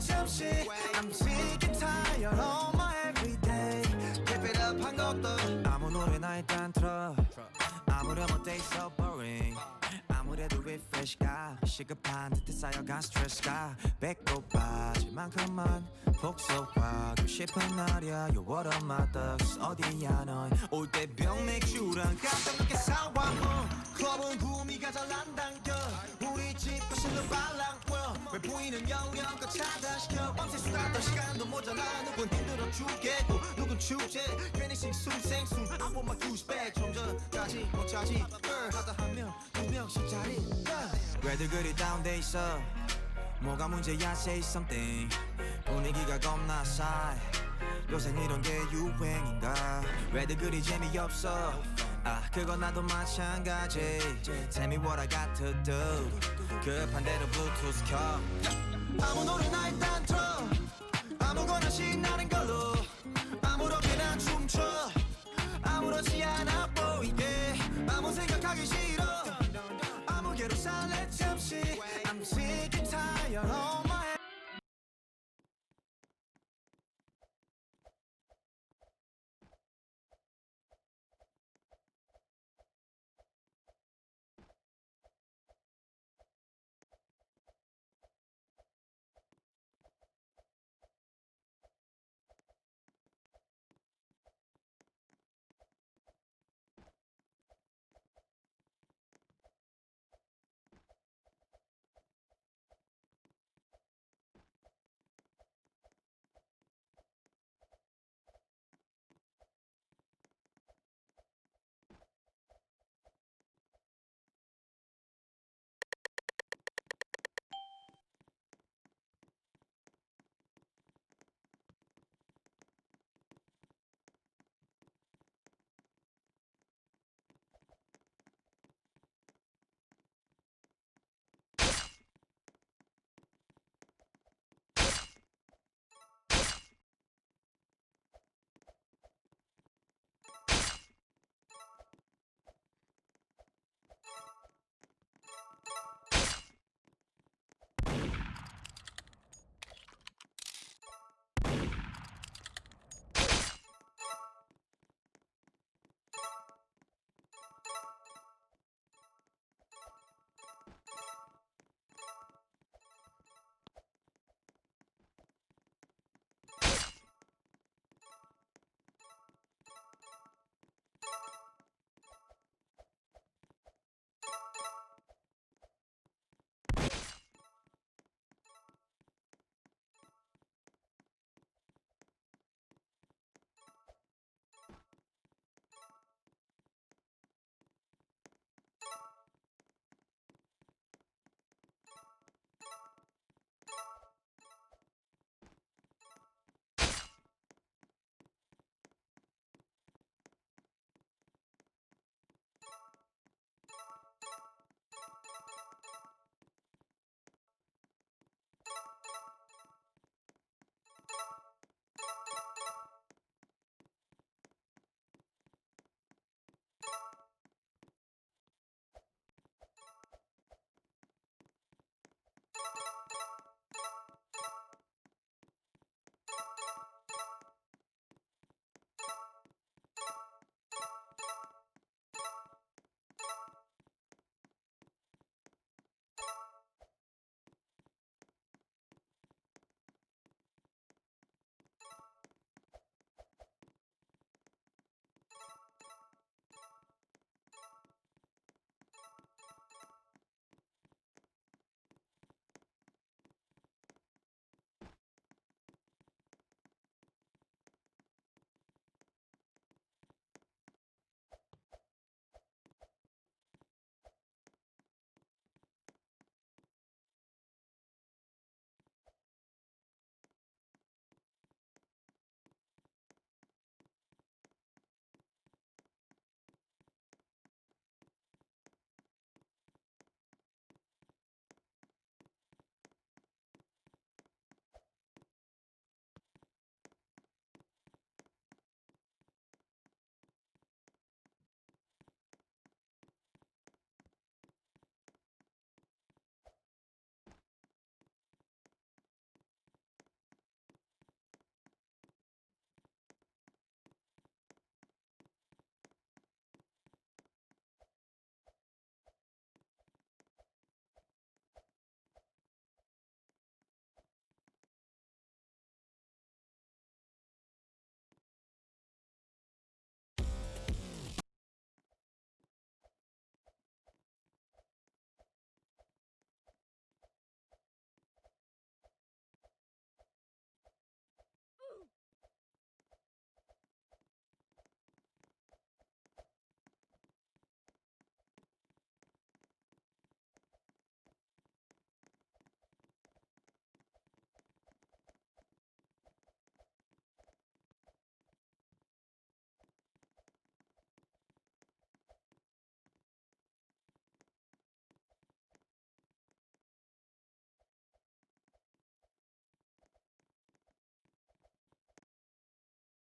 잠시 refresh가 시급한 듯해 쌓여간 스트레스가 배꼽 빠질 만큼만 복속하고 싶은 날이야. You're one of my thugs. 어디야 넌올때 병 맥주랑 깜짝 놀게 사와 어. 클럽은 구미가 잘 난당겨 우리 집 거실로 발랑워 왜 보이는 영영껏 차단시켜. 밤새 수다 떠 시간도 모자라. 누군 힘들어 죽겠고 누군 축제. 괜히 싱숭생숭 I want my goose back 좀 전까지 못 차지. 하다 한명두 명씩 자리. 왜들 그리 다운돼 있어? 뭐가 문제야 say something. 분위기가 겁나 싸해. 요새 이런 게 유행인가? 왜들 그리 재미없어? 아 그건 나도 마찬가지. Tell me what I got to do 급한 대로 블루투스 켜. 아무 노래나 일단 틀어 아무거나 신나는 걸로 아무렇게나 춤춰. 아무렇지 않아 보이게. 아무 생각하기 싫어. 아무개로 살래 잠시. I'm sick and tired of